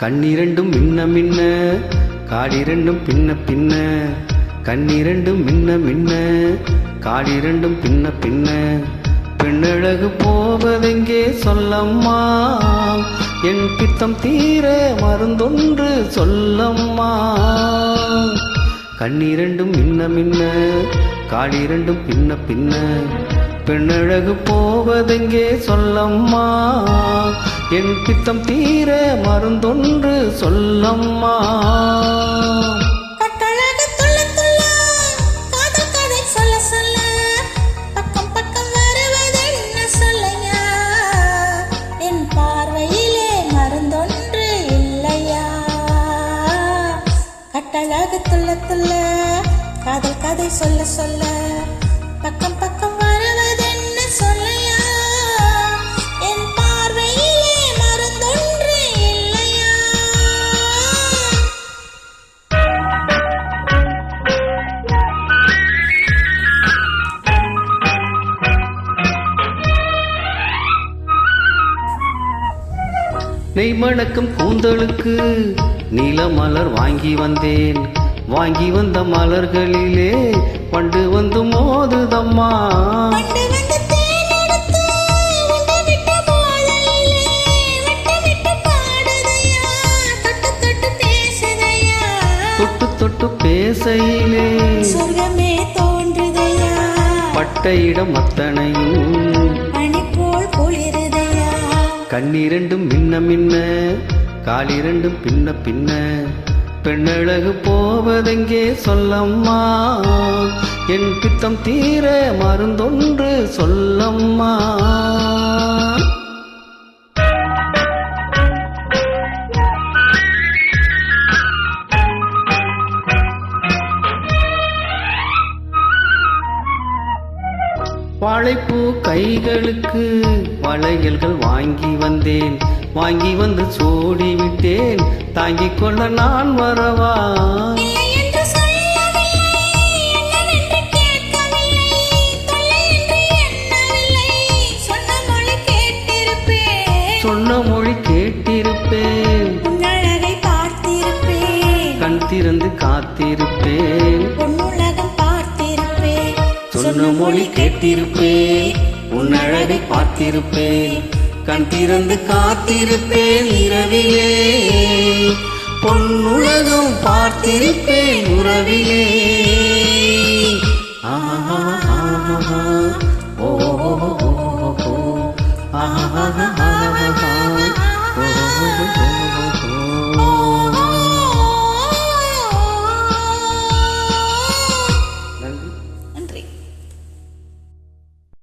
கண்ணிரண்டும் மின்ன மின்ன காடிரண்டும் பின்ன பின்ன கண்ணிரண்டும் மின்ன மின்ன காடிரண்டும் பின்ன பின்ன. பெண்ணழகு போவதெங்கே சொல்லம்மா? என் பித்தம் தீர மருந்தொன்று சொல்லம்மா? கண்ணிரண்டும் மின்ன மின்ன காலிரண்டும் பின்ன பின்ன. பெண்ணழகு போவதெங்கே சொல்லம்மா? என் பித்தம் தீர மருந்தொன்று சொல்லம்மா. கட்டழகு துள்ள துள்ள காதல் கதை சொல்ல சொல்ல பக்கம் நெய் மணக்கும் கூந்தலுக்கு நீல மலர் வாங்கி வந்தேன். வாங்கி வந்த மலர்களிலே பண்டு வந்து மோதுதம்மா. தொட்டு தொட்டு பேசையிலே சொர்க்கமே தோன்றுதையா. பட்ட இடம் அத்தனையும் கண்ணிரண்டும் மின்ன மின்ன காலிரண்டும் பின்ன பின்ன. பெண்ணழகு போவதெங்கே சொல்லம்மா? என் பித்தம் தீர மருந்தொன்று சொல்லம்மா? வாழைப்பூ கைகளுக்கு வளையல்கள் வாங்கி வந்தேன். வாங்கி வந்து சோடி விட்டேன் தாங்கிக் கொள்ள நான் வரவா இன்னொரு மொழி கேட்டிருப்பேன் உன் அழகை பார்த்திருப்பேன் கண் திறந்து காத்திருப்பேன் இரவிலே பொன்னுலகம் பார்த்திருப்பேன் உறவிலே ஆஹா ஆஹா ஓ ஆஹா ஆஹா ஓ